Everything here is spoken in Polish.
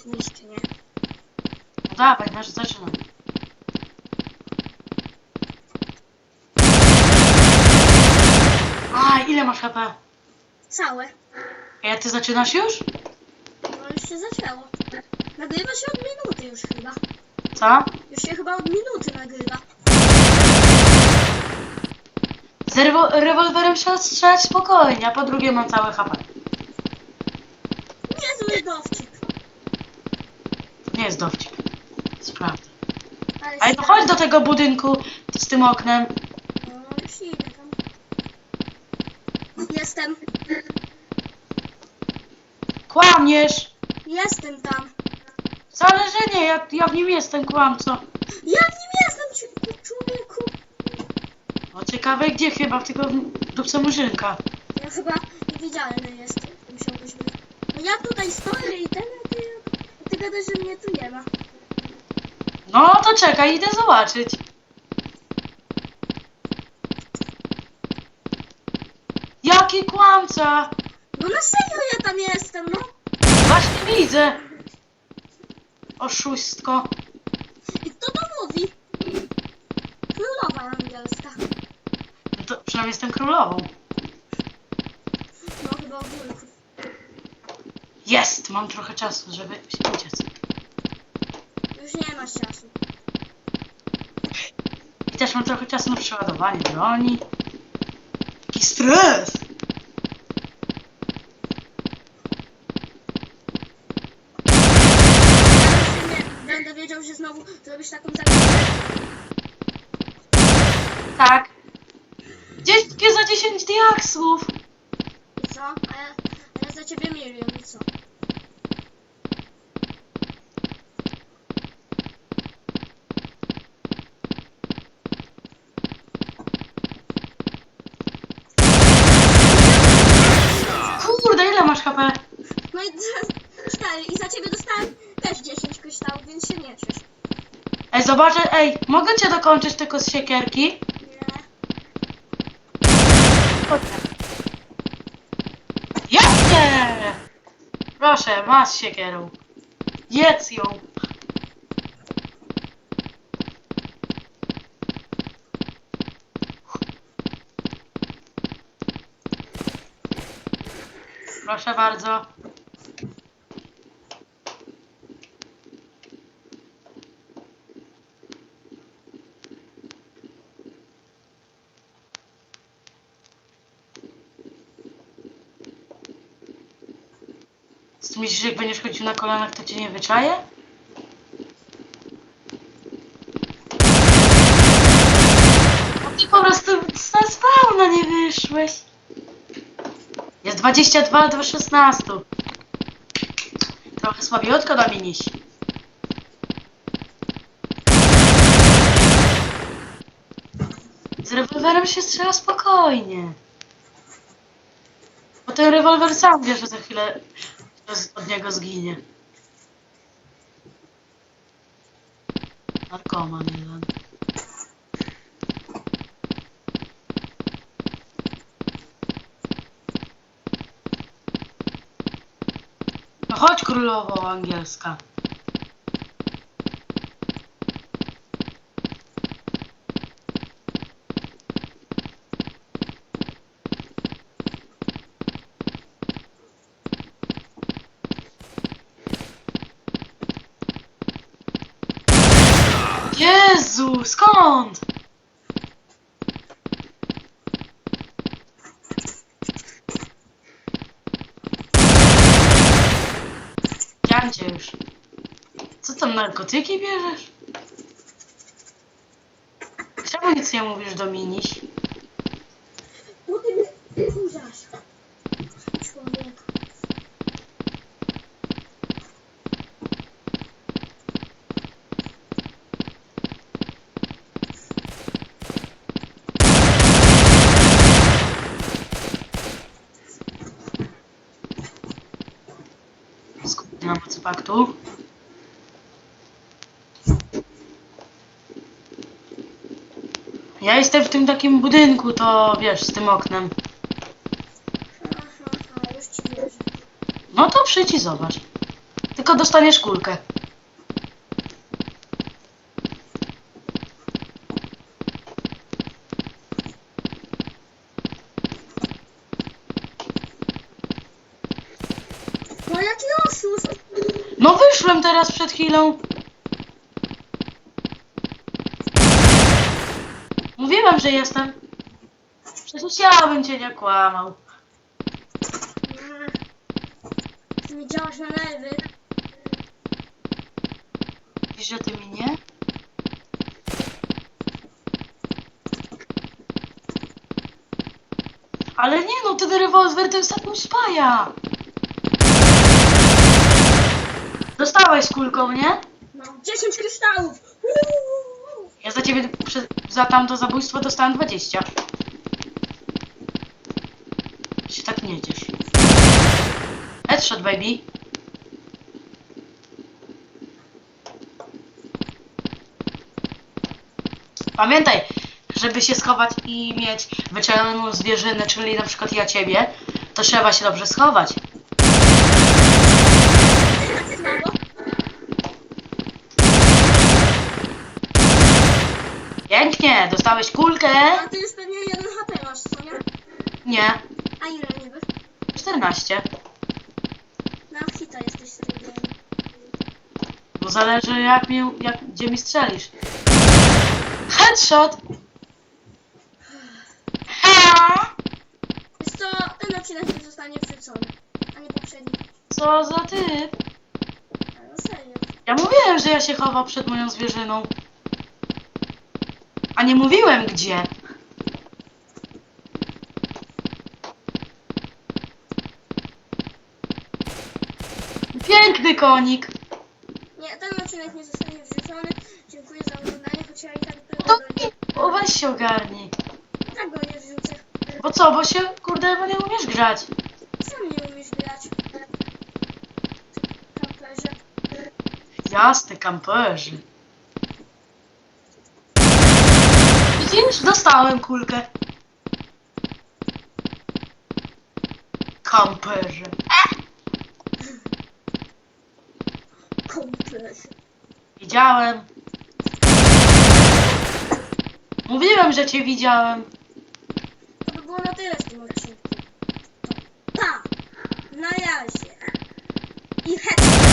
ich niszczy, nie? No dawaj, nasz zaczynaj. A, ile masz HP? Całe. Ja ty zaczynasz już? No już się zaczęło. Nagrywa się od minuty już chyba. Co? Już się chyba od minuty nagrywa. Z rewo- rewolwerem trzeba strzelać spokojnie, a po drugie mam całe HP. Niezły dowcip. To nie jest dowcip. Sprawdzę. Ale Ale to chodź do tego budynku z tym oknem. No już idę tam. Jestem. Kłamiesz! Jestem tam. Wcale, że nie, ja, ja w nim jestem, kłamco. Ja w nim jestem, ci- człowieku. No ciekawe gdzie chyba, w tego w dupce murzynka. Ja chyba niewidzialny jestem. Musiałbyś być. No ja tutaj stoję i ten, a ty, gadasz, że mnie tu nie ma. No to czekaj, idę zobaczyć. Jaki kłamca! No na serio ja tam jestem, no. Właśnie widzę. Oszustko. I kto to mówi? Królowa angielska. No to przynajmniej jestem królową. No chyba ogólnie. Mam trochę czasu, żeby się uciec. Już nie masz czasu. I też mam trochę czasu na przeładowanie broni. Jaki stres! Będę wiedział, że znowu zrobisz taką zagadkę. Tak. Dzięki za 10 diaksów! I co? A ja, a ja za ciebie milion i co? Kurde, ile masz HP? No i cztery. I za ciebie dostałem też 10 kryształów, więc się nie ciesz. Ej, zobaczę, ej, mogę cię dokończyć tylko z siekierki? Nie. Jasne! Proszę, masz siekierą. Jedz ją. Proszę bardzo. Co ty myślisz, że jak będziesz chodził na kolanach, to cię nie wyczaje? A ty po prostu z na spawna nie wyszłeś. Jest 22 do 16. Trochę słabiutko do mnie nieś. Z rewolwerem się strzela spokojnie. Bo ten rewolwer sam wie, że za chwilę od niego zginie. Narkoman jeden. No chodź królowo angielska. Skąd? Cię już. Co tam, narkotyki bierzesz? Czemu nic nie mówisz do miniś? Bo ty mnie wkurzasz. Człowiek. Paktu? Ja jestem w tym takim budynku, to wiesz, z tym oknem. Aha, aha, już ci wierzę. No to przyjdź i zobacz. Tylko dostaniesz kulkę. No jaki oszust! No wyszłem teraz przed chwilą. Mówiłem, że jestem. Przecież ja bym cię nie kłamał. Ty mi działasz na nerwy. Wiesz, że ty mi nie? Ale nie no, ten rewolwer to jest taką spaja. Dostałeś kulką, nie? Mam 10 kryształów! Uuu. Ja za ciebie za tamto zabójstwo dostałem 20. Się tak nie ciesz. Headshot, baby. Pamiętaj, żeby się schować i mieć wyczajoną zwierzynę, czyli na przykład ja ciebie, to trzeba się dobrze schować. Pięknie, dostałeś kulkę. A ty już pewnie 1 HP masz, co nie? Nie, A ile niby? 14. Na hita jesteś z. Bo zależy jak mi, jak, gdzie mi strzelisz. Headshot! Ha! Wiesz co, ten odcinek nie zostanie wrzucony. A nie poprzedni. Co za typ? Ale no serio. Ja mówiłem, że ja się chował przed moją zwierzyną. A nie mówiłem gdzie. Piękny konik. Nie, ten odcinek nie zostanie wrzucony. Dziękuję za oglądanie, choć ja i tak To go nie, o, weź się ogarnij. tak go nie wrzucę. Bo co, bo się, kurde, bo nie umiesz grać. Sam nie umiesz grać. Kamperze. Jasne, kamperzy. Dostałem kulkę. Kamperze. Widziałem. Mówiłem, że cię widziałem. To by było na tyle w tym odcinku. To pa! Na razie. I hej!